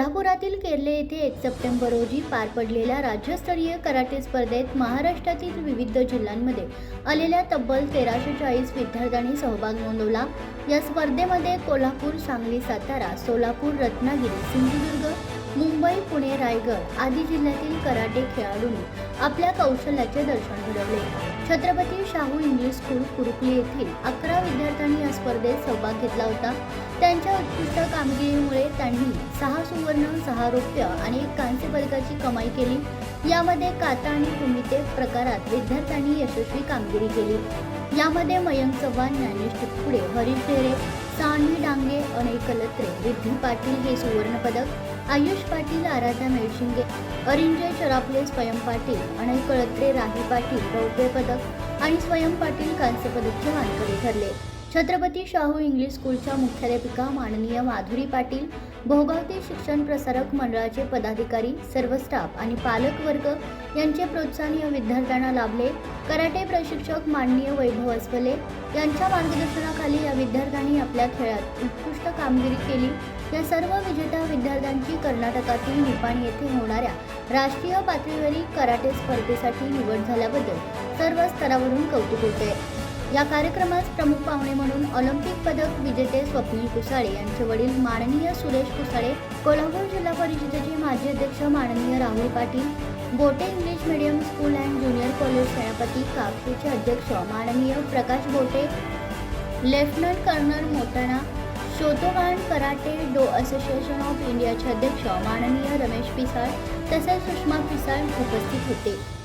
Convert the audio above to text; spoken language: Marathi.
कोल्हापुरातील केरले येथे एक सप्टेंबर रोजी पार पडलेल्या राज्यस्तरीय कराटे स्पर्धेत महाराष्ट्रातील विविध जिल्ह्यांमध्ये आलेल्या तब्बल तेराशे चाळीस विद्यार्थ्यांनी सहभाग नोंदवला. या स्पर्धेमध्ये कोल्हापूर सांगली सातारा सोलापूर रत्नागिरी सिंधुदुर्ग मुंबई पुणे रायगड आदी जिल्ह्यातील कराटे खेळाडूंनी आपल्या कौशल्याचे दर्शन घडवले. छत्रपती शाहू इंग्लिश स्कूल कुरुकली येथील अकरा विद्यार्थ्यांनी या स्पर्धेत सहभाग घेतला होता. त्यांच्या उत्कृष्ट कामगिरीमुळे त्यांनी सहा सुवर्ण सहा रौप्य आणि एक कांस्य पदकाची कमाई केली. यामध्ये काता आणि कुमिते प्रकारात विद्यार्थ्यांनी यशस्वी कामगिरी केली. यामध्ये मयंक चव्हाण ज्ञानेश तुकडे हरीश ढेरे सान्वी डांगे अनेक कलत्रे रिद्धी पाटील हे सुवर्णपदक आयुष पाटील आराध्या मेळशिंगे अरिंजय चरापले स्वयं पाटील अनय कळत्रे राही पाटील रौप्य पदक आणि स्वयं पाटील कांस्य पदकचे मानकरी ठरले. छत्रपती शाहू इंग्लिश स्कूलच्या मुख्याध्यापिका माननीय माधुरी पाटील भोगावती शिक्षण प्रसारक मंडळाचे पदाधिकारी सर्व स्टाफ आणि पालक वर्ग यांचे प्रोत्साहन या विद्यार्थ्यांना लाभले. कराटे प्रशिक्षक माननीय वैभव अस्वले यांच्या मार्गदर्शनाखाली या विद्यार्थ्यांनी आपल्या खेळात उत्कृष्ट कामगिरी केली. या सर्व विजेत्या विद्यार्थ्यांची कर्नाटकातील निपाणी येथे होणाऱ्या राष्ट्रीय पातळीवरील कराटे स्पर्धेसाठी निवड झाल्याबद्दल सर्व स्तरावरून कौतुक होते या कार्यक्रमास प्रमुख पाहुणे म्हणून ऑलिम्पिक पदक विजेते स्वप्नील कुसाळे यांचे वडील माननीय सुरेश कुसाळे कोल्हापूर जिल्हा परिषदेचे माजी अध्यक्ष माननीय Rahul Patil Bote English medium school and junior college Senapati कापशीचे अध्यक्ष माननीय Prakash Bote lieutenant colonel Motana Shotokan karate association of इंडियाचे अध्यक्ष माननीय रमेश पिसाळ तसेच सुषमा पिसाळ उपस्थित होते.